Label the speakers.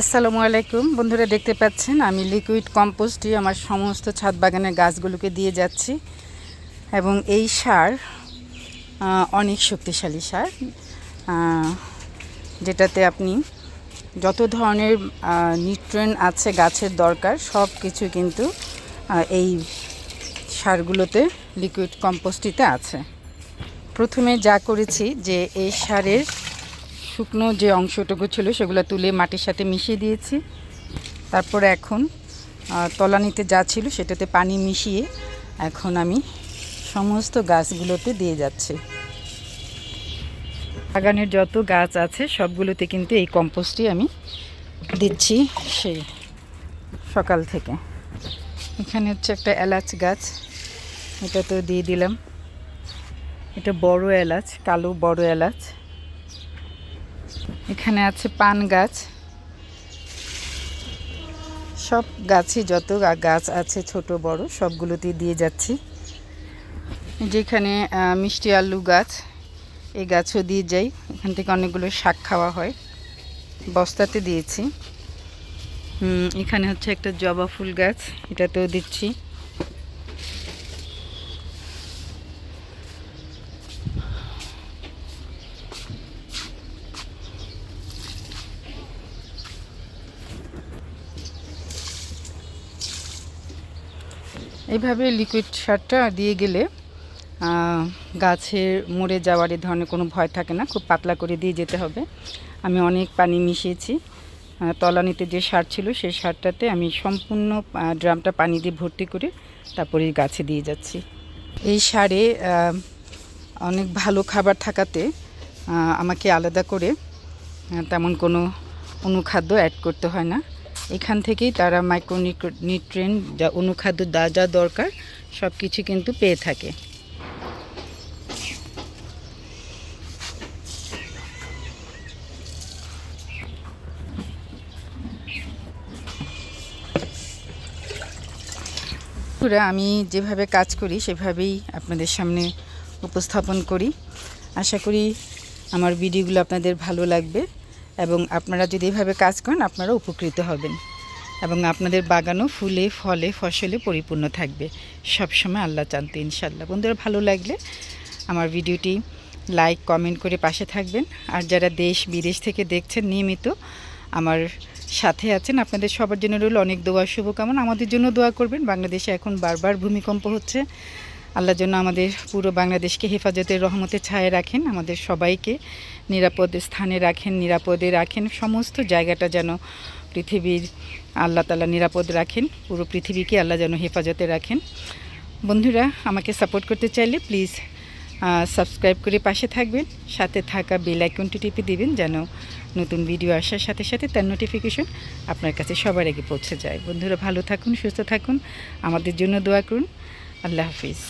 Speaker 1: আসসালামু আলাইকুম। বন্ধুরা দেখতে পাচ্ছেন, আমি লিকুইড কম্পোস্টই আমার সমস্ত ছাদ বাগানের গাছগুলোকে দিয়ে যাচ্ছি এবং এই সার অনেক শক্তিশালী সার যেটাতে আপনি যত ধরনের নিউট্রেন আছে গাছের দরকার, সব কিছু কিন্তু এই সারগুলোতে লিকুইড কম্পোস্টিতে আছে। প্রথমে যা করেছি যে এই সারের শুকনো যে অংশটুকু ছিল সেগুলো তুলে মাটির সাথে মিশিয়ে দিয়েছি। তারপর এখন তলানিতে যা ছিল সেটাতে পানি মিশিয়ে এখন আমি সমস্ত গাছগুলোতে দিয়ে যাচ্ছি। বাগানের যত গাছ আছে সবগুলোতে কিন্তু এই কম্পোস্টই আমি দিচ্ছি সেই সকাল থেকে। এখানে হচ্ছে একটা এলাচ গাছ এটা তো দিয়ে দিলাম। এটা বড় এলাচ, কালো বড় এলাচ। এখানে আছে পান গাছ। সব গাছই যত গাছ আছে, ছোট, বড়, সবগুলোতেই দিয়ে যাচ্ছি। যেখানে মিষ্টি আলু গাছ, এই গাছও দিয়ে যাই। এখান থেকে অনেকগুলো শাক খাওয়া হয়। বস্তাতে দিয়েছি। এখানে হচ্ছে একটা জবা ফুল গাছ, এটাতেও দিচ্ছি। এইভাবে লিকুইড সারটা দিয়ে গেলে গাছের মরে যাওয়ার এ ধরনের কোনো ভয় থাকে না, খুব পাতলা করে দিয়ে যেতে হবে। আমি অনেক পানি মিশিয়েছি তলানিতে যে সার ছিল সেই সারটাতে আমি সম্পূর্ণ ড্রামটা পানি দিয়ে ভর্তি করে তারপরে গাছে দিয়ে যাচ্ছি। এই সারে অনেক ভালো খাবার থাকাতে আমাকে আলাদা করে তেমন কোনো অনুখাদ্য অ্যাড করতে হয় না। এখান থেকেই তারা মাইক্রো নিউট্রিয়েন্ট যা অনুখাদ্য যা যা দরকার সব কিছু কিন্তু পেয়ে থাকে। আমি যেভাবে কাজ করি, সেভাবেই আপনাদের সামনে উপস্থাপন করি। আশা করি আমার ভিডিওগুলো আপনাদের ভালো লাগবে। এবং আপনারা যদি এভাবে কাজ করেন, আপনারা উপকৃত হবেন। এবং আপনাদের বাগানও ফুলে, ফলে, ফসলে পরিপূর্ণ থাকবে। সবসময় আল্লাহ চানতে ইনশাল্লাহ বন্ধুরা, ভালো লাগলে আমার ভিডিওটি লাইক, কমেন্ট করে পাশে থাকবেন। আর যারা দেশ, বিদেশ থেকে দেখছেন নিয়মিত, আমার সাথে আছেন, আপনাদের সবার জন্য রইল অনেক দোয়া, শুভকামনা। আমাদের জন্য দোয়া করবেন। বাংলাদেশে এখন বারবার ভূমিকম্প হচ্ছে। আল্লাহ জন্য আমাদের পুরো বাংলাদেশকে হেফাজতের রহমতে ছায়ে রাখেন, আমাদের সবাইকে নিরাপদ স্থানে রাখেন, নিরাপদে রাখেন, সমস্ত জায়গাটা যেন পৃথিবীর আল্লাহ তালা নিরাপদ রাখেন, পুরো পৃথিবীকে আল্লাহ যেন হেফাজতে রাখেন। বন্ধুরা, আমাকে সাপোর্ট করতে চাইলে প্লিজ সাবস্ক্রাইব করে পাশে থাকবেন, সাথে থাকা বেল আইকনটি টিপে দিবেন যেন নতুন ভিডিও আসার সাথে সাথে তার নোটিফিকেশন আপনার কাছে সবার আগে পৌঁছে যায়। বন্ধুরা, ভালো থাকুন, সুস্থ থাকুন, আমাদের জন্য দোয়া করুন। আল্লাহ হাফিজ।